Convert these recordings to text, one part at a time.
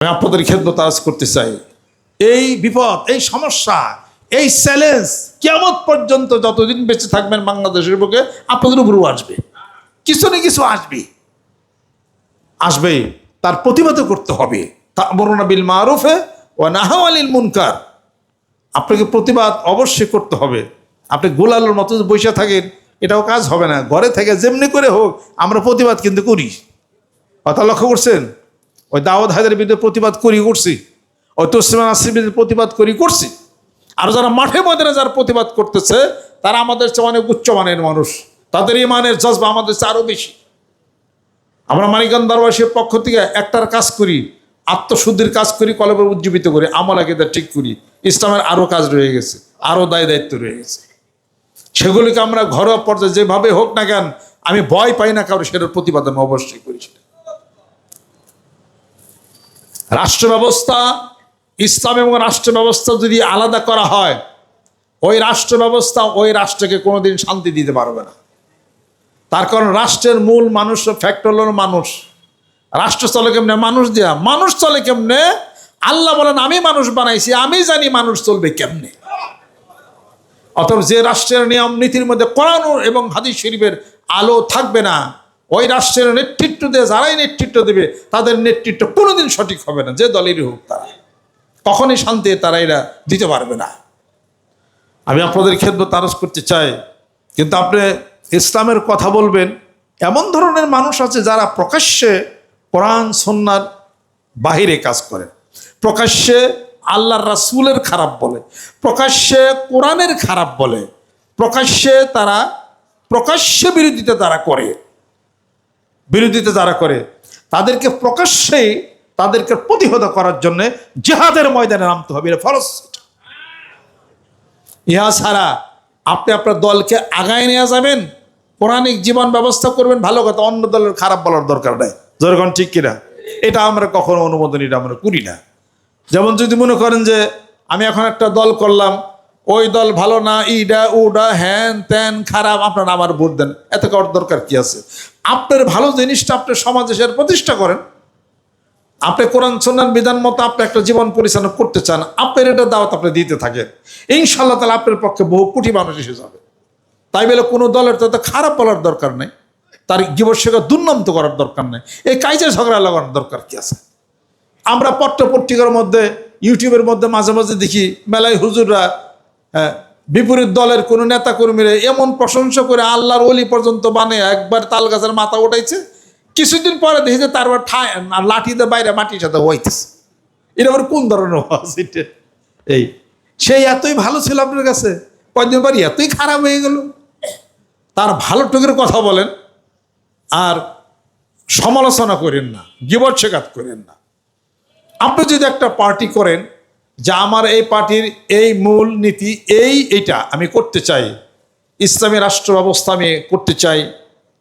আমি আপনাদের খেদমত আজ করতে চাই। এই বিপদ, এই সমস্যা, এই চ্যালেঞ্জ কেমন পর্যন্ত যতদিন বেঁচে থাকবেন বাংলাদেশের বুকে, আপনাদের উপরও আসবে। কিছু না কিছু আসবে। আসবে, তার প্রতিবাদ করতে হবে। বিল মারুফে ও নাহাওয়ালিল মুনকার। আপনাকে প্রতিবাদ অবশ্যই করতে হবে। আপনি গোলালের মতো বসে থাকেন, এটাও কাজ হবে না। ঘরে থেকে যেমনি করে হোক, আমরা প্রতিবাদ কিন্তু করি। কথা লক্ষ্য করছেন? ওই দাওয়াত হায়দের বিরুদ্ধে প্রতিবাদ করি করছি, ওই তসলিমা নাসির বিরুদ্ধে প্রতিবাদ করি করছি। আর যারা মাঠে ময়দানে যারা প্রতিবাদ করতেছে, তারা আমাদের চেয়ে অনেক উচ্চমানের মানুষ। তাদের ইমানের জজবা আমাদের চেয়ে আরও বেশি। আমরা মানিকান দরবাসীর পক্ষ থেকে একটার কাজ করি, আত্মশুদ্ধির কাজ করি কলবের উজ্জীবিত করি, আমল আকিদা ঠিক করি। ইসলামের আরও কাজ রয়ে গেছে আরও দায় দায়িত্ব রয়ে গেছে। সেগুলিকে আমরা ঘরোয়া পর্যায়ে যেভাবে হোক না কেন, আমি ভয় পাই না কারও, সেটার প্রতিবাদ আমি অবশ্যই করি। রাষ্ট্র ব্যবস্থা ইসলাম এবং রাষ্ট্র ব্যবস্থা যদি আলাদা করা হয়, ওই রাষ্ট্র ব্যবস্থা ওই রাষ্ট্রকে কোনোদিন শান্তি দিতে পারবে না। তার কারণ রাষ্ট্রের মূল মানুষ ফ্যাক্টর হলো মানুষ। রাষ্ট্র চলে কেমনে? মানুষ দেয়া। মানুষ চলে কেমনে? আল্লাহ বলেন, আমি মানুষ বানাইছি, আমি জানি মানুষ চলবে কেমনে। অথবা যে রাষ্ট্রের নিয়ম নীতির মধ্যে কোরআন এবং হাদিস শরীফের আলো থাকবে না ওই রাষ্ট্রের নেতৃত্ব দিয়ে, যারাই নেতৃত্ব দেবে, তাদের নেতৃত্ব কোনোদিন সঠিক হবে না, যে দলেরই হোক তারা। কখনই শান্তি তারা এরা দিতে পারবে না। আমি আপনাদের ক্ষেত্রে তারস করতে চাই, কিন্তু আপনি ইসলামের কথা বলবেন, এমন ধরনের মানুষ আছে যারা প্রকাশ্যে কোরআন সন্ন্যার বাহিরে কাজ করে। প্রকাশ্যে আল্লাহর রাসুলের খারাপ বলে, প্রকাশ্যে কোরআনের খারাপ বলে, প্রকাশ্যে তারা, প্রকাশ্যে বিরোধিতা তারা করে। বিরোধিতা যারা করে, তাদেরকে প্রকাশ্যে তাদেরকে প্রতিহত করার জন্য জেহাদের ময়দানে নামতে হবে। এটা ফরজ। ইহা ছাড়া আপনি আপনার দলকে আগায় নিয়ে যাবেন, পৌরাণিক জীবন ব্যবস্থা করবেন, ভালো কথা, অন্য দলের খারাপ বলার দরকার নাই। যখন ঠিক কিনা? এটা আমরা কখনো অনুমোদন, এটা আমরা করি না। যেমন যদি মনে করেন যে, আমি এখন একটা দল করলাম ওই দল ভালো না, ইডা, উডা, হ্যান ত্যান, খারাপ, আপনারা আমার ভোট দেন। এত করার দরকার কি আছে? আপনার ভালো জিনিসটা আপনি সমাজে সেটা প্রতিষ্ঠা করেন। আপনি কোরআন সন্ন্যান বিধান মতো আপনি একটা জীবন পরিচালনা করতে চান, আপনার এটা দাওয়াত আপনি দিতে থাকেন। ইনশাল্লাহ তাহলে আপনার পক্ষে বহু কোটি মানুষ এসে যাবে। তাই বলে কোনো দলের তো খারাপ বলার দরকার নেই। তার জীবনশেখা দুর্নান্ত করার দরকার নেই। এই কাজে ঝগড়া লাগানোর দরকার কি আছে? আমরা পত্র পত্রিকার মধ্যে, ইউটিউবের মধ্যে মাঝে মাঝে দেখি, মেলায় হুজুররা বিপরীত দলের কোনো নেতা কর্মীরা এমন প্রশংসা করে আল্লাহর অলি পর্যন্ত বানে একবার তাল গাছের মাথা উঠাইছে। কিছুদিন পরে দেখি যে তারপর ঠায় লাঠিতে বাইরে মাটির সাথে হইতেছে এটা আবার কোন ধরনের ওয়াজ এটা? এই সেই এতই ভালো ছিল আপনার কাছে, কয়েকদিন পর এতই খারাপ হয়ে গেল। তার ভালো টুকের কথা বলেন, আর সমালোচনা করেন না গিবট শেখাত করেন না। আপনি যদি একটা পার্টি করেন যে আমার এই পার্টির এই মূল নীতি, এই এটা আমি করতে চাই। ইসলামী রাষ্ট্র ব্যবস্থা আমি করতে চাই।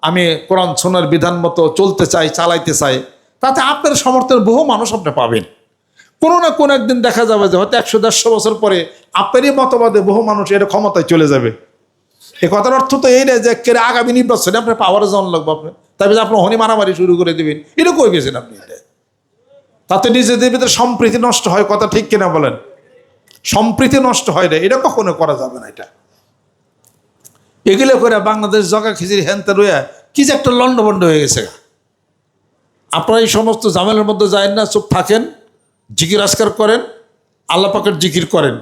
আমি কোরআন সোনার বিধান মতো চলতে চাই, চালাইতে চাই। তাতে আপনার সমর্থনের বহু মানুষ আপনি পাবেন। কোনো না কোনো একদিন দেখা যাবে যে হয়তো একশো, দেড়শো বছর পরে আপনারই মতবাদে বহু মানুষ এটা ক্ষমতায় চলে যাবে। এ কথার অর্থ তো এই না যে আগামী নির্বাচনে আপনার পাওয়ারে জন লাগবে আপনার। তাই আপনি হনি মারামারি শুরু করে দেবেন। এটা কই গেছেন আপনি। এটা তাতে নিজেদের ভিতরে সম্প্রীতি নষ্ট হয়, কথা ঠিক কিনা বলেন? সম্প্রীতি নষ্ট হয় না এটা কখনো করা যাবে না এটা। এগুলো করে বাংলাদেশ জগা খিচির হ্যানতে রয়ে কি যে একটা লন্ডভন্ড হয়ে গেছে। আপনারা এই সমস্ত জামেলের মধ্যে যায় না, চুপ থাকেন, জিকির আজকার করেন, আল্লাহ পাকের জিকির করেন,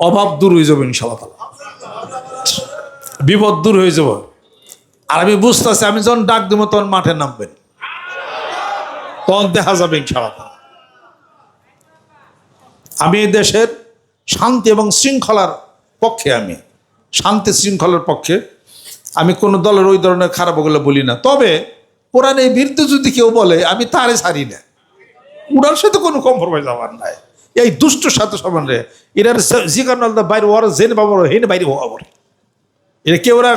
অভাব দূর হয়ে যাবে ইনশাল্লাহ। বিপদ দূর হয়ে যাব। আর আমি বুঝতেছি, আমি যখন ডাক দেবো তখন মাঠে নামবেন। তখন দেখা যাবে ইনশাল্লাহ। আমি এই দেশের শান্তি এবং শৃঙ্খলার পক্ষে আমি। শান্তি শৃঙ্খলার পক্ষে। আমি কোনো দলের ওই ধরনের খারাপ ওগুলো বলি না। তবে কোরআন এই বিরুদ্ধে যদি কেউ বলে, আমি তারে ছাড়ি না। উনার সাথে কোনো কম্প্রোমাইজ আমার নাই। এই দুষ্টর সাথে সমান এটার জিগান বাইরে ওরা জেনে বাবার হেন বাইরে হওয়া বলে এটা কেউ ওরা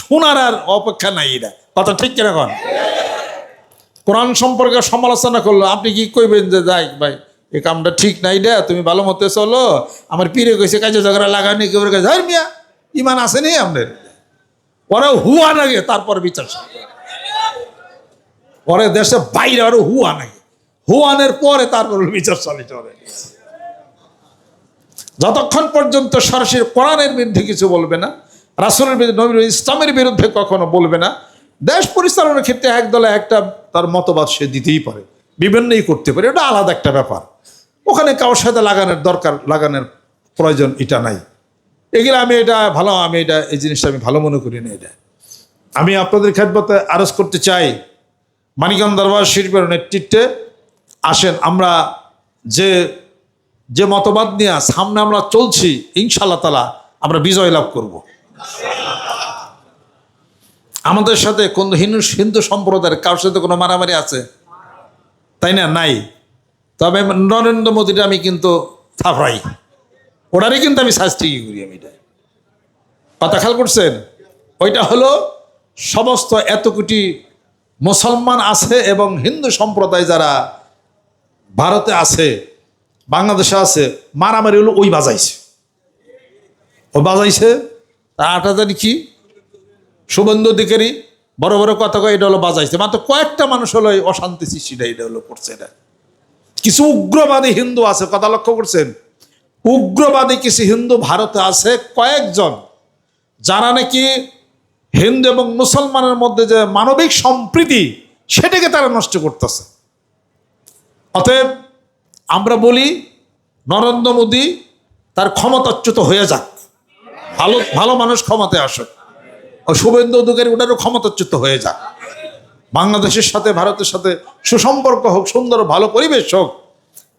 শোনার আর অপেক্ষা নাই এটা কথা ঠিক কন? কোরআন সম্পর্কে সমালোচনা করল, আপনি কি কইবেন যে, যাই ভাই এই কামটা ঠিক নাই রে, তুমি ভালো মতো চলো। আমার পীরে কইছে, কাজে ঝগড়া লাগানি কেউ কাছে ধর মিয়া, ইমান আছে নি আপনার ওরা হুয়া নাগে, তারপর বিচার ওরা দেশে বাইরে আরও হুয়া নাগে। হুয়ানের পরে তারপর বিচার চালিত হবে যতক্ষণ পর্যন্ত সরাসরি কোরআনের বিরুদ্ধে কিছু বলবে না, রাসুলের বিরুদ্ধে, নবীর ইসলামের বিরুদ্ধে কখনো বলবে না, দেশ পরিচালনার ক্ষেত্রে এক দলে একটা তার মতবাদ সে দিতেই পারে। বিভিন্নই করতে পারে, এটা আলাদা একটা ব্যাপার। ওখানে কারোর সাথে লাগানোর দরকার, লাগানোর প্রয়োজন এটা নাই। এগুলো আমি এটা ভালো, আমি এটা, এই জিনিসটা আমি ভালো মনে করি না এটা। আমি আপনাদের খেদমতে আরজ করতে চাই, মানিকগঞ্জ দরবার শিল্পের নেতৃত্বে আসেন আমরা যে যে মতবাদ নিয়ে সামনে আমরা চলছি ইনশাল্লাহ তালা আমরা বিজয় লাভ করব। আমাদের সাথে কোন হিন্দু হিন্দু সম্প্রদায়ের কারোর সাথে কোনো মারামারি আছে? তাই না? নাই। তবে নরেন্দ্র মোদীটা আমি কিন্তু থাপড়াই। ওটারই কিন্তু আমি শাস্তি করি আমি এটা। কথা খেয়াল করছেন? ওইটা হলো সমস্ত এত কোটি মুসলমান আছে এবং হিন্দু সম্প্রদায় যারা ভারতে আছে, বাংলাদেশে আছে, মারামারি হলো ওই বাজাইছে। ও বাজাইছে তার আটা জানি কি? শুভেন্দু অধিকারী বড় বড় কথা কয়, এটা হলো বাজাইছে। মাত্র কয়েকটা মানুষ হলো অশান্তি সৃষ্টিটা, এটা হলো করছে এটা। কিছু উগ্রবাদী হিন্দু আছে, কথা লক্ষ্য করছেন? উগ্রবাদী কিছু হিন্দু ভারতে আছে কয়েকজন, যারা নাকি হিন্দু এবং মুসলমানের মধ্যে যে মানবিক সম্প্রীতি, সেটাকে তারা নষ্ট করতেছে। অতএব আমরা বলি, নরেন্দ্র মোদী তার ক্ষমতাচ্যুত হয়ে যাক। ভালো ভালো মানুষ ক্ষমতায় আসুক। ও শুভেন্দু অধিকারী ওটারও ক্ষমতাচ্যুত হয়ে যাক। বাংলাদেশের সাথে, ভারতের সাথে সুসম্পর্ক হোক, সুন্দর, ভালো পরিবেশ হোক,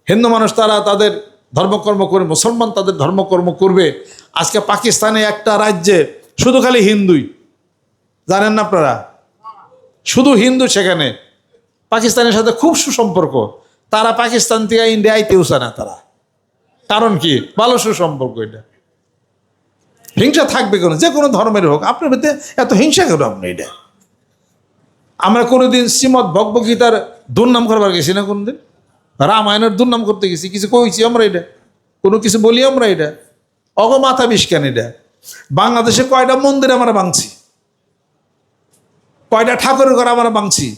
হিন্দু মানুষ তারা তাদের ধর্মকর্ম করবে মুসলমান তাদের ধর্মকর্ম করবে। আজকে পাকিস্তানে একটা রাজ্যে শুধু খালি হিন্দুই। জানেন না আপনারা? শুধু হিন্দু সেখানে। পাকিস্তানের সাথে খুব সুসম্পর্ক। তারা পাকিস্তান থেকে ইন্ডিয়া আইতেও চায় না তারা। কারণ কি? ভালো সুসম্পর্ক এটা। হিংসা থাকবে কেন? যে কোনো ধর্মের হোক। আপনার ভিতরে এত হিংসা কেন আপনি এটা? আমরা কোনোদিন শ্রীমদ ভগবগীতার দুর্নাম করবার গেছি না কোনোদিন? রামায়ণের দুর্নাম করতে গেছি। কিছু কইছি আমরা এটা। কোনো কিছু বলি আমরা এটা। অগ মাথা বিষ কেন এটা? বাংলাদেশে কয়টা মন্দির আমরা ভাঙছি? কয়টা ঠাকুরের ঘর আমরা ভাঙছি?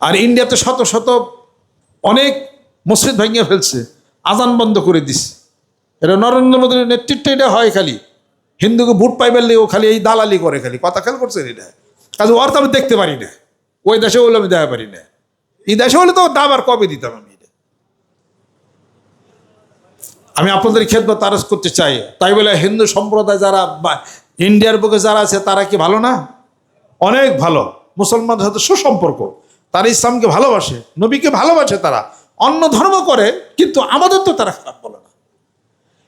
আর ইন্ডিয়াতে শত শত অনেক মসজিদ ভেঙে ফেলছে। আজান বন্ধ করে দিছে। এটা নরেন্দ্র মোদীর নেতৃত্বে এটা হয় খালি। হিন্দুকে ভোট পাইবার লেগেও খালি এই দালালি করে খালি। কথা খেয়াল করছেন এটা? কাজে অর্থ আমি দেখতে পারি না। ওই দেশে হলে আমি দেখা পারি না। এই দেশে হলে তো দাবার কবে দিতাম আমি আমি আপনাদের খেদমত তারস করতে চাই। তাই বলে হিন্দু সম্প্রদায় যারা বা- ইন্ডিয়ার বুকে যারা আছে, তারা কি ভালো না? অনেক ভালো। মুসলমানদের সাথে সুসম্পর্ক। তারা ইসলামকে ভালোবাসে, নবীকে ভালোবাসে তারা। অন্য ধর্ম করে, কিন্তু আমাদের তো তারা খারাপ বলে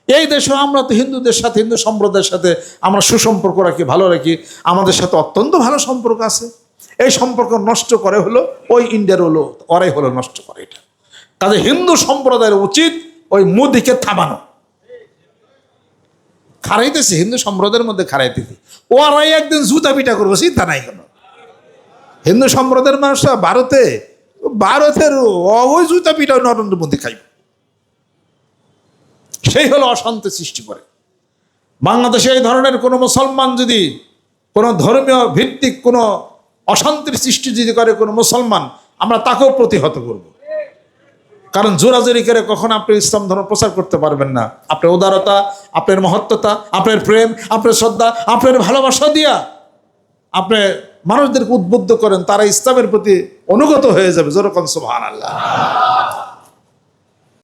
এই দেশে আমরা তো হিন্দুদের সাথে, হিন্দু সম্প্রদায়ের সাথে আমরা সুসম্পর্ক রাখি, ভালো রাখি। আমাদের সাথে অত্যন্ত ভালো সম্পর্ক আছে। এই সম্পর্ক নষ্ট করে হলো ওই ইন্ডিয়ার হলো, ওরাই হলো নষ্ট করে এটা। তাদের হিন্দু সম্প্রদায়ের উচিত ওই মোদিকে থামানো। খারাইতেছে, হিন্দু সম্প্রদায়ের মধ্যে খারাইতেছে। ওরাই একদিন জুতা পিটা করব, চিন্তা নাই কেন। হিন্দু সম্প্রদায়ের মানুষরা ভারতে, ভারতের ওই জুতা পিটা নরেন্দ্র মোদী খাইবে। সেই হলো অশান্তি সৃষ্টি করে। বাংলাদেশে এই ধরনের কোনো মুসলমান যদি কোনো ধর্মীয় ভিত্তিক কোনো অশান্তির সৃষ্টি যদি করে কোনো মুসলমান, আমরা তাকেও প্রতিহত করব। কারণ জোরাজোরি করে কখন আপনি ইসলাম ধর্ম প্রচার করতে পারবেন না। আপনার উদারতা, আপনার মহত্বতা, আপনার প্রেম, আপনার শ্রদ্ধা, আপনার ভালোবাসা দিয়া আপনি মানুষদেরকে উদ্বুদ্ধ করেন, তারা ইসলামের প্রতি অনুগত হয়ে যাবে। যেরকম সুবহান আল্লাহ